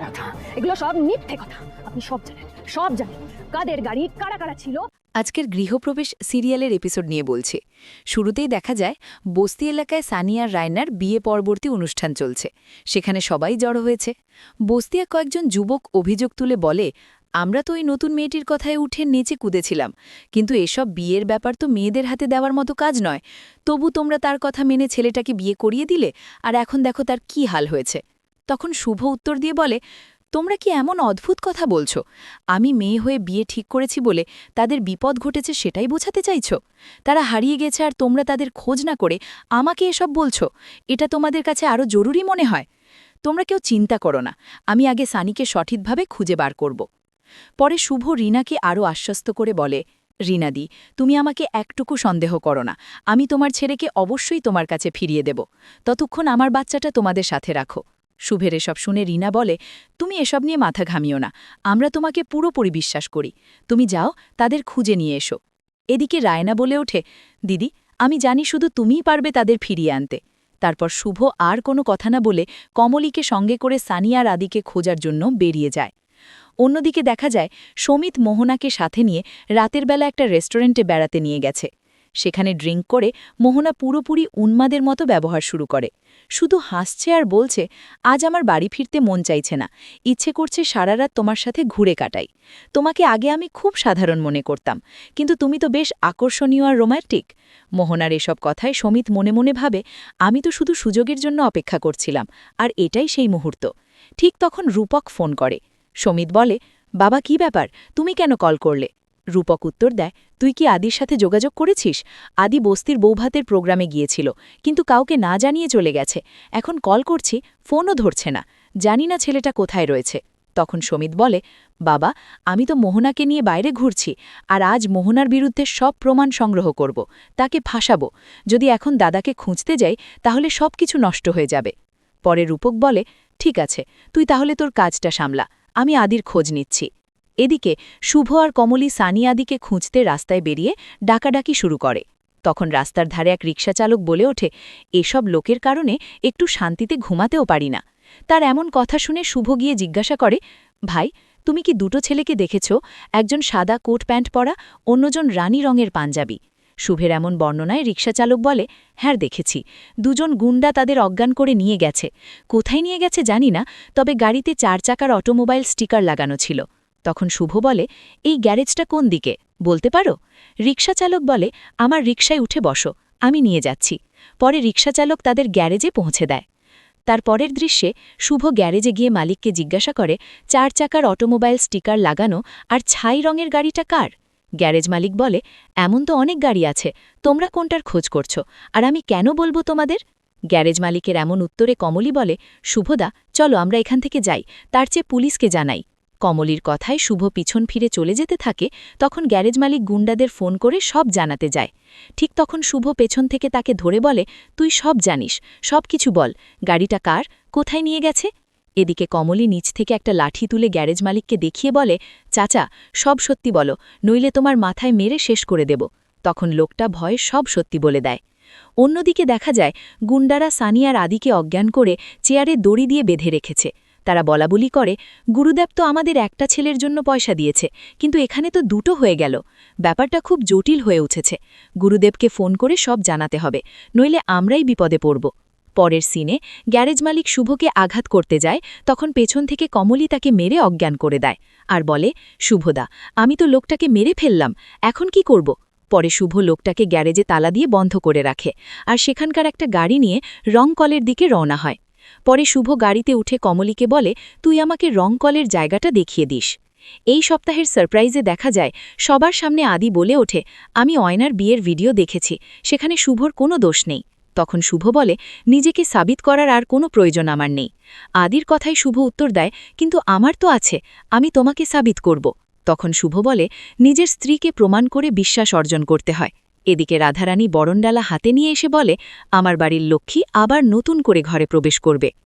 কথা। এগুলো সব মিথ্যে কথা। আপনি সব জানেন সব জানেন। কাদের গাড়ি, কারা কারা ছিল? আজকের গৃহপ্রবেশ সিরিয়ালের এপিসোড নিয়ে বলছে। শুরুতেই দেখা যায়, বস্তি এলাকায় সানিয়ার রায়নার বিয়ে পরবর্তী অনুষ্ঠান চলছে। সেখানে সবাই জড়ো হয়েছে। বস্তিয়া কয়েকজন যুবক অভিযোগ তুলে বলে, আমরা তো ওই নতুন মেয়েটির কথায় উঠে নেচে কুদেছিলাম। কিন্তু এসব বিয়ের ব্যাপার তো মেয়েদের হাতে দেওয়ার মতো কাজ নয়। তবু তোমরা তার কথা মেনে ছেলেটাকে বিয়ে করিয়ে দিলে, আর এখন দেখো তার কি হাল হয়েছে। তখন শুভ উত্তর দিয়ে বলে, তোমরা কি এমন অদ্ভুত কথা বলছো? আমি মেয়ে হয়ে বিয়ে ঠিক করেছি বলে তাদের বিপদ ঘটেছে সেটাই বোঝাতে চাইছ? তারা হারিয়ে গেছে আর তোমরা তাদের খোঁজ না করে আমাকে এসব বলছো? এটা তোমাদের কাছে আরও জরুরি মনে হয়? তোমরা কেউ চিন্তা করো না, আমি আগে সানিকে সঠিকভাবে খুঁজে বার করব। পরে শুভ রিনাকে আরও আশ্বস্ত করে বলে, রিনাদি, তুমি আমাকে একটুকু সন্দেহ করো না। আমি তোমার ছেলেকে অবশ্যই তোমার কাছে ফিরিয়ে দেব। ততক্ষণ আমার বাচ্চাটা তোমাদের সাথে রাখো। শুভের এসব শুনে রিনা বলে, তুমি এসব নিয়ে মাথা ঘামিও না, আমরা তোমাকে পুরোপুরি বিশ্বাস করি। তুমি যাও, তাদের খুঁজে নিয়ে এসো। এদিকে রায়না বলে ওঠে, দিদি, আমি জানি শুধু তুমিই পারবে তাদের ফিরিয়ে আনতে। তারপর শুভ আর কোনো কথা না বলে কমলিকে সঙ্গে করে সানিয়ার আদিকে খোঁজার জন্য বেরিয়ে যায়। অন্যদিকে দেখা যায়, সমিত মোহনাকে সাথে নিয়ে রাতের বেলা একটা রেস্টুরেন্টে বেড়াতে নিয়ে গেছে। সেখানে ড্রিঙ্ক করে মোহনা পুরোপুরি উন্মাদের মতো ব্যবহার শুরু করে। শুধু হাসছে আর বলছে, আজ আমার বাড়ি ফিরতে মন চাইছে না। ইচ্ছে করছে সারা রাত তোমার সাথে ঘুরে কাটাই। তোমাকে আগে আমি খুব সাধারণ মনে করতাম, কিন্তু তুমি তো বেশ আকর্ষণীয় আর রোম্যান্টিক। মোহনার এসব কথায় সমিত মনে মনে ভাবে, আমি তো শুধু সুযোগের জন্য অপেক্ষা করছিলাম, আর এটাই সেই মুহূর্ত। ঠিক তখন রূপক ফোন করে। সমিত বলে, বাবা, কি ব্যাপার? তুমি কেন কল করলে? রূপক উত্তর দেয়, তুই কি আদির সাথে যোগাযোগ করেছিস? আদি বস্তির বৌভাতের প্রোগ্রামে গিয়েছিল, কিন্তু কাউকে না জানিয়ে চলে গেছে। এখন কল করছি, ফোনও ধরছে না। জানি না ছেলেটা কোথায় রয়েছে। তখন সমিত বলে, বাবা, আমি তো মোহনাকে নিয়ে বাইরে ঘুরছি, আর আজ মোহনার বিরুদ্ধে সব প্রমাণ সংগ্রহ করব। তাকে ফাঁসাবো। যদি এখন দাদাকে খুঁজতে যাই, তাহলে সব কিছু নষ্ট হয়ে যাবে। পরে রূপক বলে, ঠিক আছে, তুই তাহলে তোর কাজটা সামলা। আমি আদির খোঁজ নিচ্ছি। এদিকে শুভ আর কমলি সানিয়াদিকে খুঁজতে রাস্তায় বেরিয়ে ডাকাডাকি শুরু করে। তখন রাস্তার ধারে এক রিকশাচালক বলে ওঠে, এসব লোকের কারণে একটু শান্তিতে ঘুমাতেও পারি না। তার এমন কথা শুনে শুভ গিয়ে জিজ্ঞাসা করে, ভাই, তুমি কি দুটো ছেলেকে দেখেছ? একজন সাদা কোট প্যান্ট পরা, অন্যজন রানী রঙের পাঞ্জাবি। শুভের এমন বর্ণনায় রিকশাচালক বলে হ্যাঁ দেখেছি। দুজন গুন্ডা তাদের অজ্ঞান করে নিয়ে গেছে। কোথায় নিয়ে গেছে জানি না, তবে গাড়িতে চার চাকার অটোমোবাইল স্টিকার লাগানো ছিল। তখন শুভ বলে, এই গ্যারেজটা কোন দিকে? বলতে পারো? রিকশাচালক বলে, আমার রিকশায় উঠে বসো, আমি নিয়ে যাচ্ছি। পরে রিকশাচালক তাদের গ্যারেজে পৌঁছে দেয়। তার পরের দৃশ্যে শুভ গ্যারেজে গিয়ে মালিককে জিজ্ঞাসা করে, চার চাকার অটোমোবাইল স্টিকার লাগানো আর ছাই রঙের গাড়িটা কার? গ্যারেজ মালিক বলে, এমন তো অনেক গাড়ি আছে, তোমরা কোনটার খোঁজ করছ? আর আমি কেন বলব তোমাদের? গ্যারেজ মালিকের এমন উত্তরে কমলি বলে, শুভদা, চলো আমরা এখান থেকে যাই, তার চেয়ে পুলিশকে জানাই। কমলির কথায় শুভ পিছন ফিরে চলে যেতে থাকে, তখন গ্যারেজ মালিক গুন্ডাদের ফোন করে সব জানাতে যায়। ঠিক তখন শুভ পেছন থেকে তাকে ধরে বলে, তুই সব জানিস, সব কিছু বল, গাড়িটা কার, কোথায় নিয়ে গেছে? এদিকে কমলি নিচ থেকে একটা লাঠি তুলে গ্যারেজ মালিককে দেখিয়ে বলে, চাচা, সব সত্যি বলো, নইলে তোমার মাথায় মেরে শেষ করে দেব। তখন লোকটা ভয়ে সব সত্যি বলে দেয়। অন্যদিকে দেখা যায়, গুন্ডারা সানিয়ার আদিকে অজ্ঞান করে চেয়ারে দড়ি দিয়ে বেঁধে রেখেছে। তারা বলাবলি করে, গুরুদেব তো আমাদের একটা ছেলের জন্য পয়সা দিয়েছে, কিন্তু এখানে তো দুটো হয়ে গেল। ব্যাপারটা খুব জটিল হয়ে উঠেছে। গুরুদেবকে ফোন করে সব জানাতে হবে, নইলে আমরাই বিপদে পড়ব। পরের সিনে গ্যারেজ মালিক শুভকে আঘাত করতে যায়, তখন পেছন থেকে কমলি তাকে মেরে অজ্ঞান করে দেয়, আর বলে, শুভদা, আমি তো লোকটাকে মেরে ফেললাম, এখন কি করব? পরে শুভ লোকটাকে গ্যারেজে তালা দিয়ে বন্ধ করে রাখে, আর সেখানকার একটা গাড়ি নিয়ে রংকলের দিকে রওনা হয়। পরে শুভ গাড়িতে উঠে কমলিকে বলে, তুই আমাকে রং কলের জায়গাটা দেখিয়ে দিস। এই সপ্তাহের সারপ্রাইজে দেখা যায়, সবার সামনে আদি বলে ওঠে, আমি অয়নার বিয়ের ভিডিও দেখেছি, সেখানে শুভর কোনো দোষ নেই। তখন শুভ বলে, নিজেকে সাবিত করার আর কোনো প্রয়োজন আমার নেই। আদির কথাই শুভ উত্তর দেয়, কিন্তু আমার তো আছে, আমি তোমাকে সাবিত করব। তখন শুভ বলে, নিজের স্ত্রীকে প্রমাণ করে বিশ্বাস অর্জন করতে হয়। এদিকে রাধারানী বরণডালা হাতে নিয়ে এসে বলে, আমার বাড়ির লক্ষ্মী আবার নতুন করে ঘরে প্রবেশ করবে।